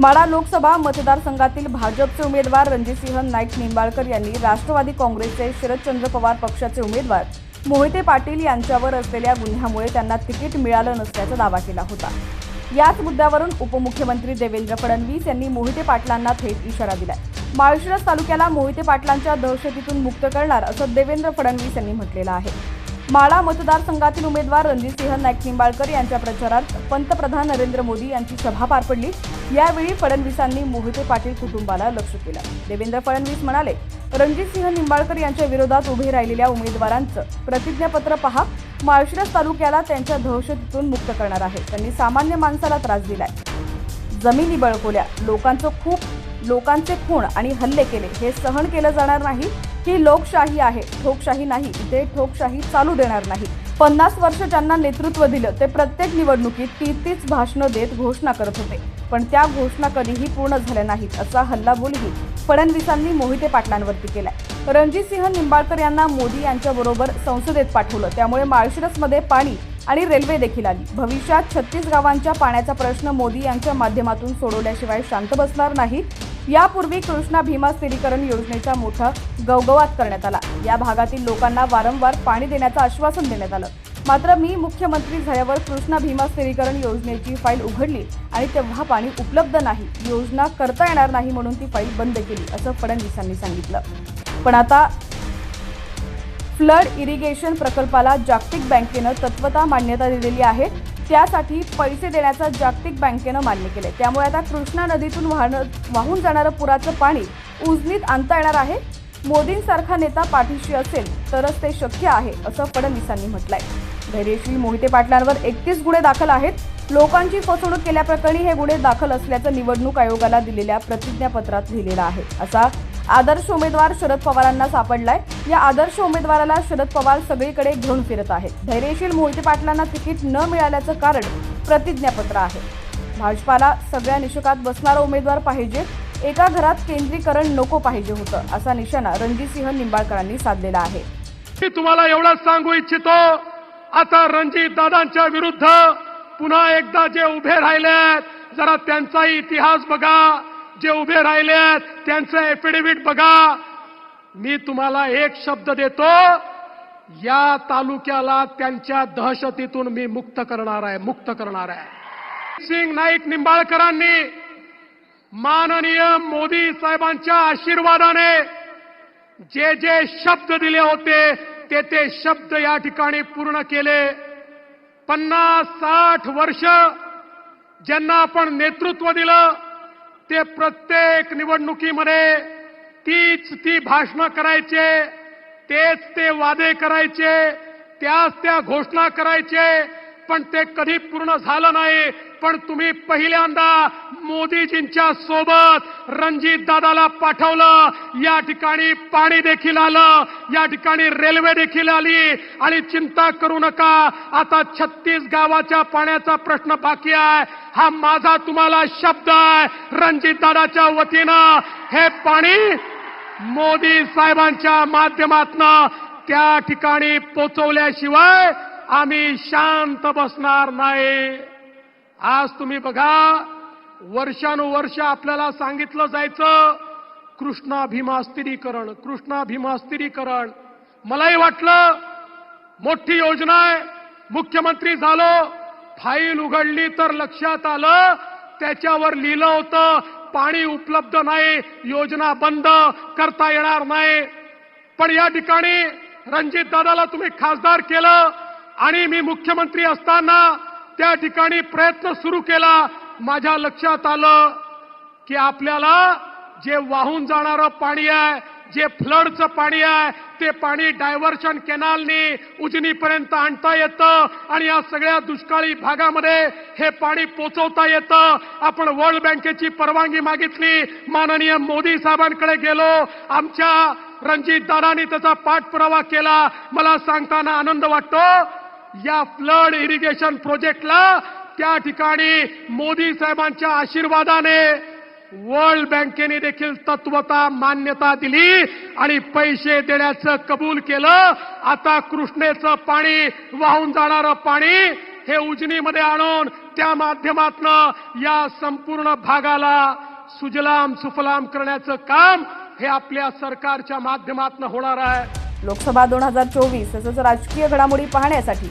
माडा लोकसभा मतदारसंघातील भाजपचे उमेदवार रणजितसिंह नाईक निंबाळकर यांनी राष्ट्रवादी काँग्रेसचे शरदचंद्र पवार पक्षाचे उमेदवार मोहिते पाटील यांच्यावर असलेल्या गुन्ह्यामुळे त्यांना तिकीट मिळालं नसल्याचा दावा केला होता. याच मुद्द्यावरून उपमुख्यमंत्री देवेंद्र फडणवीस यांनी मोहिते पाटलांना थेट इशारा दिला माळशिरस तालुक्याला मोहिते पाटलांच्या दहशतीतून मुक्त करणार असं देवेंद्र फडणवीस यांनी म्हटलेलं आहे. माळा मतदारसंघातील उमेदवार रणजितसिंह नाईक निंबाळकर यांच्या प्रचारात पंतप्रधान नरेंद्र मोदी यांची सभा पार पडली. यावेळी फडणवीसांनी मोहिते पाटील कुटुंबाला लक्ष केलं. देवेंद्र फडणवीस म्हणाले रणजितसिंह निंबाळकर यांच्या विरोधात उभे राहिलेल्या उमेदवारांचं प्रतिज्ञापत्र पहा. माळशिरस तालुक्याला त्यांच्या दहशतीतून मुक्त करणार आहे. त्यांनी सामान्य माणसाला त्रास दिलाय. जमिनी बळकवल्या. लोकांचं खूप लोकांचे खूण आणि हल्ले केले. हे सहन केलं जाणार नाही. ही लोकशाही आहे. ठोकशाही नाही. इथे ठोकशाही चालू देणार नाही. पन्नास वर्ष ज्यांना नेतृत्व दिलं ते प्रत्येक निवडणुकीत ती तीच भाषणं देत घोषणा करत होते. पण त्या घोषणा कधीही पूर्ण झाल्या नाहीत असा हल्लाबोलही फडणवीसांनी मोहिते पाटलांवरती केलाय. रणजितसिंह निंबाळकर यांना मोदी यांच्याबरोबर संसदेत पाठवलं. त्यामुळे माळशिरसमध्ये पाणी आणि रेल्वे देखील आली. भविष्यात छत्तीस गावांच्या पाण्याचा प्रश्न मोदी यांच्या माध्यमातून सोडवल्याशिवाय शांत बसणार नाही यापूर्वी कृष्णा भीमा स्थिरीकरण योजनेचा मोठा गवगवात करण्यात आला. या भागातील लोकांना वारंवार पाणी देण्याचं आश्वासन देण्यात आलं. मात्र मी मुख्यमंत्री झाल्यावर कृष्णा भीमा स्थिरीकरण योजनेची फाईल उघडली आणि तेव्हा पाणी उपलब्ध नाही. योजना करता येणार नाही म्हणून ती फाईल बंद केली असं फडणवीसांनी सांगितलं. पण आता फ्लड इरिगेशन प्रकल्पाला जागतिक बँकेनं तत्वता मान्यता दिलेली आहे. त्यासाठी पैसे देण्याचं जागतिक बँकेनं मान्य केले त्यामुळे आता कृष्णा नदीतून वाहणं वाहून जाणारं पुराचं पाणी उजनीत आणता येणार आहे. मोदींसारखा नेता पाठीशी असेल तरच ते शक्य आहे असं फडणवीसांनी म्हटलंय. धैर्यशील मोहिते पाटलांवर एकतीस गुन्हे दाखल आहेत. लोकांची फसवणूक केल्याप्रकरणी हे गुन्हे दाखल असल्याचं निवडणूक आयोगाला दिलेल्या प्रतिज्ञापत्रात लिहिलेलं आहे. असा आदर्श उमेदवार शरद पवारांना सापडलाय. या आदर्श उमेदवाराला शरद पवार सगळीकडे घेऊन फिरत आहेत. धैर्यशील मोहिते पाटलांना तिकीट न मिळाल्याचं कारण प्रतिज्ञापत्र आहे. भाजपाला सगळ्या निषकात बसणारा उमेदवार पाहिजे. एका घरात केंद्रीकरण नको पाहिजे होतं असा निशाणा रणजितसिंह निंबाळकरांनी साधलेला आहे. मी तुम्हाला एवढंच सांगू इच्छितो आता रणजित दादांच्या विरुद्ध पुन्हा एकदा जे उभे राहिले जरा त्यांचाही इतिहास बघा. जे उभे राहिलेत त्यांचं एफिडेव्हिट बघा. मी तुम्हाला एक शब्द देतो या तालुक्याला त्यांच्या दहशतीतून मी मुक्त करणार आहे मुक्त करणार आहे. सिंग नाईक निंबाळकरांनी माननीय मोदी साहेबांच्या आशीर्वादाने जे जे शब्द दिले होते ते ते शब्द या ठिकाणी पूर्ण केले. पन्नास साठ वर्ष ज्यांना आपण नेतृत्व दिलं ते प्रत्येक निवडणुकीमध्ये तीच ती भाषणं करायचे तेच ते वादे करायचे त्याच त्या घोषणा करायचे पण ते कधी पूर्ण झालं नाही पण तुम्ही पहिल्यांदा मोदीजींच्या सोबत रणजित दादाला पाठवलं. या ठिकाणी पाणी देखील आलं. या ठिकाणी रेल्वे देखील आली. आणि चिंता करू नका. आता छत्तीस गावाच्या पाण्याचा प्रश्न बाकी आहे. हा माझा तुम्हाला शब्द आहे. रणजित दादाच्या वतीनं हे पाणी मोदी साहेबांच्या माध्यमातून त्या ठिकाणी पोचवल्याशिवाय आम्ही शांत बसणार नाही. आज तुम्ही बघा वर्षानुवर्ष आपल्याला सांगितलं जायचं कृष्णा भीमास्तिरीकरण कृष्णा भीमास्तिरीकरण मलाही वाटलं मोठी योजना आहे मुख्यमंत्री झालो फाईल उघडली तर लक्षात आलं त्याच्यावर लिहिलं होतं पाणी उपलब्ध नाही योजना बंद करता येणार नाही. पण या ठिकाणी रणजित दादाला तुम्ही खासदार केलं आणि मी मुख्यमंत्री असताना त्या ठिकाणी प्रयत्न सुरू केला. माझ्या लक्षात आलं की आपल्याला जे वाहून जाणारं पाणी आहे जे फ्लडचं पाणी आहे ते पाणी डायव्हर्शन केनालनी उजनीपर्यंत आणता येतं आणि या सगळ्या दुष्काळी भागामध्ये हे पाणी पोचवता येतं. आपण वर्ल्ड बँकेची परवानगी मागितली. माननीय मोदी साहेबांकडे गेलो. आमच्या रणजित दादानी त्याचा पाठपुरावा केला. मला सांगताना आनंद वाटतो. या फ्लड इरिगेशन प्रोजेक्टला त्या ठिकाणी मोदी साहेबांच्या आशीर्वादाने वर्ल्ड बँकेने देखील तत्वता मान्यता दिली आणि पैसे देण्याचं कबूल केलं. आता कृष्णेचं पाणी वाहून जाणारं पाणी हे उजनीमध्ये आणून त्या माध्यमातनं या संपूर्ण भागाला सुजलाम सुफलाम करण्याचं काम हे आपल्या सरकारच्या माध्यमातनं होणार आहे. लोकसभा दोन हजार चोवीस तसंच राजकीय घडामोडी पाहण्यासाठी